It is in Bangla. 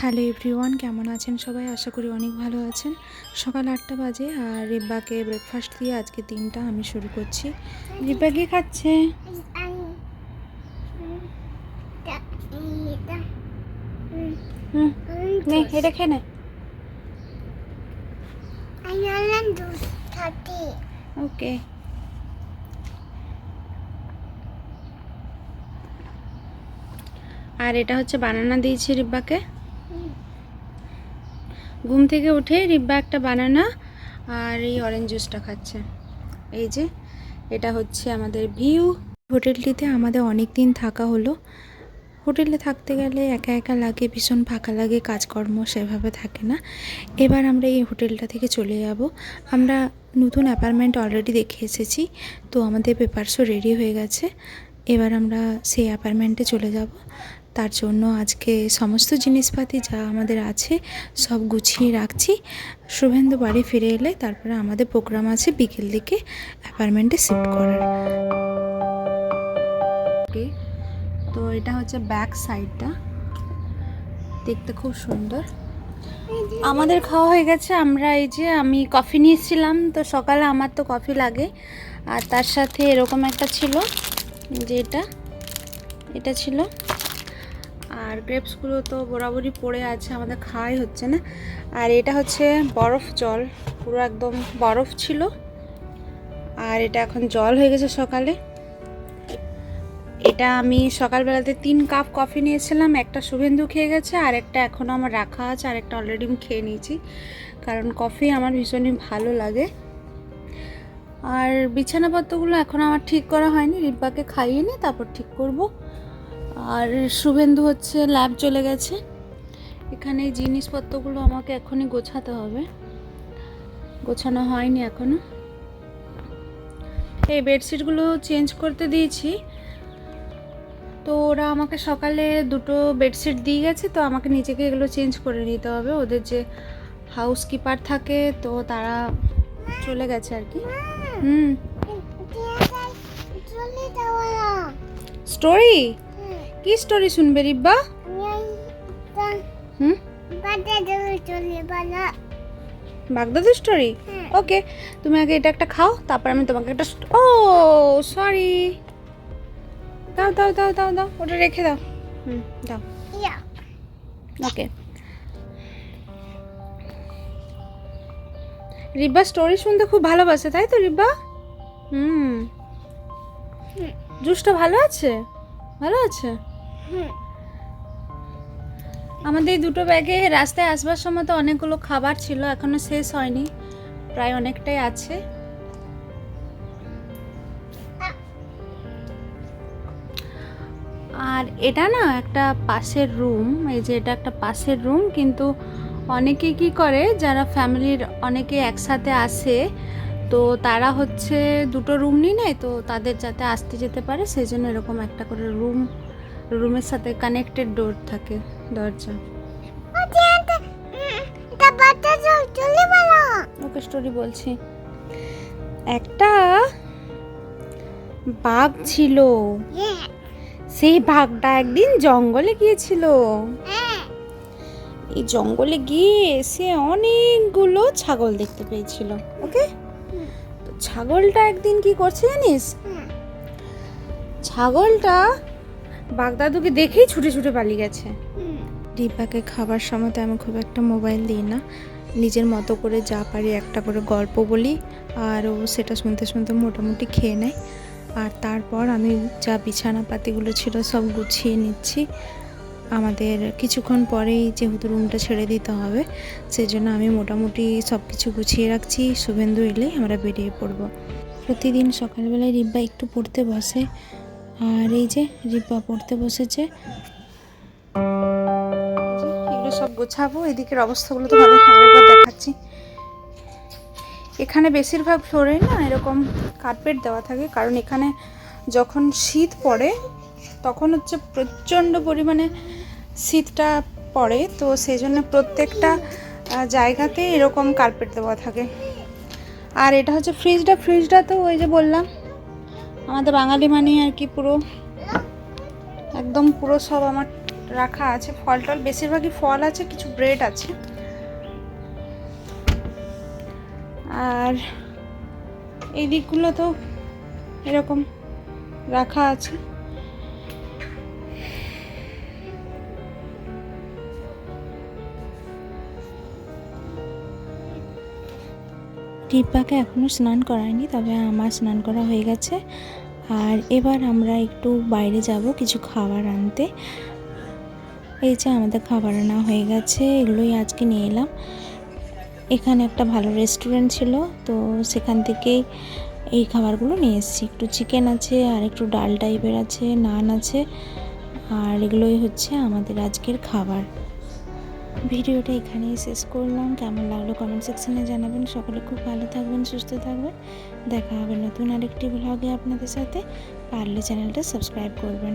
হ্যালো এভরিওয়ান, কেমন আছেন সবাই? আশা করি অনেক ভালো আছেন। সকাল আটটা বাজে আর রিব্বাকে ব্রেকফাস্ট দিয়ে আজকে দিনটা আমি শুরু করছি। রিব্বা কি খাচ্ছে? নে। ওকে। আর এটা হচ্ছে বানানা দিয়েছি রিব্বাকে। ঘুম থেকে উঠে রিব্বা একটা বানানা আর এই অরেঞ্জ জুসটা খাচ্ছে। এই যে, এটা হচ্ছে আমাদের ভিউ হোটেলটিতে আমাদের অনেক দিন থাকা হলো। হোটেলে থাকতে গেলে একা একা লাগে, ভীষণ ফাঁকা লাগে, কাজকর্ম সেভাবে থাকে না। এবার আমরা এই হোটেলটা থেকে চলে যাব। আমরা নতুন অ্যাপার্টমেন্ট অলরেডি দেখে এসেছি, তো আমাদের পেপারসও রেডি হয়ে গেছে। এবার আমরা সেই অ্যাপার্টমেন্টে চলে যাব। তার জন্য আজকে সমস্ত জিনিসপাতি যা আমাদের আছে সব গুছিয়ে রাখছি। শুভেন্দু বাড়ি ফিরে এলে তারপরে আমাদের প্রোগ্রাম আছে বিকেল দিকে অ্যাপার্টমেন্টে শিফট করার। ওকে, তো এটা হচ্ছে ব্যাক সাইডটা। দেখতে খুব সুন্দর। আমাদের খাওয়া হয়ে গেছে। আমরা এই যে আমি কফি নিয়েছিলাম, তো সকালে আমার তো কফি লাগে। আর তার সাথে এরকম একটা ছিল যে এটা এটা ছিল আর গ্রেপসগুলো তো বরাবরই পড়ে আছে, আমাদের খাওয়াই হচ্ছে না। আর এটা হচ্ছে বরফ জল, পুরো একদম বরফ ছিল। আর এটা এখন জল হয়ে গেছে সকালে। এটা আমি সকালবেলাতে তিন কাপ কফি নিয়েছিলাম, একটা শুভেন্দু খেয়ে গেছে, আর একটা এখনও আমার রাখা আছে, আর একটা অলরেডি আমি খেয়ে নিয়েছি। কারণ কফি আমার ভীষণই ভালো লাগে। আর বিছানাপত্রগুলো এখন আমার ঠিক করা হয়নি রিব্বাকে খাইয়ে নিই তারপর ঠিক করব। আর শুভেন্দু হচ্ছে ল্যাব চলে গেছে। এখানে এই জিনিসপত্রগুলো আমাকে এখনই গোছাতে হবে। গোছানো হয়নি এখনও। এই বেডশিটগুলো চেঞ্জ করতে দিয়েছি। তো ওরা আমাকে সকালে দুটো বেডশিট দিয়ে গেছে তো আমাকে নিজেকে এগুলো চেঞ্জ করে নিতে হবে। ওদের যে হাউসকিপার থাকে তো তারা চলে গেছে আর কি। হুম। স্টোরি কি স্টোরি শুনবে রিব্বা? হুম? বাগদাদের স্টোরি ওকে তুমি আগে এটা একটা খাও তারপর আমি তোমাকে একটা ও সরি দাও দাও দাও দাও দাও ওটা রেখে দাও। হুম দাও। ওকে রিব্বা স্টোরি শুনতে খুব ভালোবাসে তাই তো রিব্বা? হুম। জুসটা ভালো আছে? ভালো আছে? আমাদের দুটো ব্যাগে রাস্তায় আসবার সময় তো অনেকগুলো খাবার ছিল, এখনও শেষ হয়নি। প্রায় অনেকটাই আছে। আর এটা না একটা পাশের রুম, এই যে এটা একটা পাশের রুম, কিন্তু অনেকে কি করে, যারা ফ্যামিলির অনেকে একসাথে আসে, তো তারা হচ্ছে দুটো রুম নিয়ে নেয়, তো তাদের যাতে আসতে যেতে পারে, সেই জন্য এরকম একটা করে রুম রুমের সাথে কানেক্টেড ডোর থাকে দরজা। ওকে স্টোরি বলছি। একটা বাঘ ছিল। সেই বাঘটা একদিন জঙ্গলে গিয়েছিল। এই জঙ্গলে গিয়ে সে অনেকগুলো ছাগল দেখতে পেয়েছিল ওকে? তো ছাগলটা একদিন কি করছে জানিস? ছাগলটা বাগদাদুকে দেখেই ছুটে ছুটে পালিয়ে গেছে। রিপাকে খাবার সময় তো আমি খুব একটা মোবাইল দিই না। নিজের মতো করে যা পারি একটা করে গল্প বলি আর ও সেটা শুনতে শুনতে মোটামুটি খেয়ে নেয়। আর তারপর আমি যা বিছানা পাতিগুলো ছিল সব গুছিয়ে নিচ্ছি। আমাদের কিছুক্ষণ পরেই যেহেতু রুমটা ছেড়ে দিতে হবে সেই জন্য আমি মোটামুটি সব কিছু গুছিয়ে রাখছি। শুভেন্দু এলেই আমরা বেরিয়ে পড়ব। প্রতিদিন সকালবেলায় রিব্বা একটু পড়তে বসে। আর এই যে রিব্বা পড়তে বসেছে। এগুলো সব গোছাবো, এদিকের অবস্থাগুলো তো আরেকবার দেখাচ্ছি। এখানে বেশিরভাগ ফ্লোরে না এরকম কার্পেট দেওয়া থাকে, কারণ এখানে যখন শীত পড়ে, তখন হচ্ছে প্রচণ্ড পরিমাণে শীতটা পড়ে। তো সেই জন্য প্রত্যেকটা জায়গাতে এরকম কার্পেট দেওয়া থাকে। আর এটা হচ্ছে ফ্রিজটা ফ্রিজটা তো ওই যে বললাম আমাদের বাঙালি মানে আর কি পুরো, একদম পুরো সব আমার রাখা আছে। ফল টল বেশিরভাগই ফল আছে, কিছু ব্রেড আছে। আর এই দিকগুলো তো এরকম রাখা আছে। রিব্বাকে এখনও স্নান করায়নি, তবে আমার স্নান করা হয়ে গেছে। আর এবার আমরা একটু বাইরে যাব কিছু খাবার আনতে। এই যে আমাদের খাবার আনা হয়ে গেছে, এগুলোই আজকে নিয়ে এলাম। এখানে একটা ভালো রেস্টুরেন্ট ছিল, তো সেখান থেকেই এই খাবারগুলো নিয়ে এসেছি। একটু চিকেন আছে, আর একটু ডাল টাইপের আছে, নান আছে, আর এগুলোই হচ্ছে আমাদের আজকের খাবার। ভিডিওটা এখানেই শেষ করলাম। কেমন লাগল কমেন্ট সেকশানে জানাবেন। সকলে খুব ভালো থাকবেন, সুস্থ থাকবেন। দেখা হবে নতুন আরেকটি ব্লগে আপনাদের সাথে। পারলে চ্যানেলটা সাবস্ক্রাইব করবেন।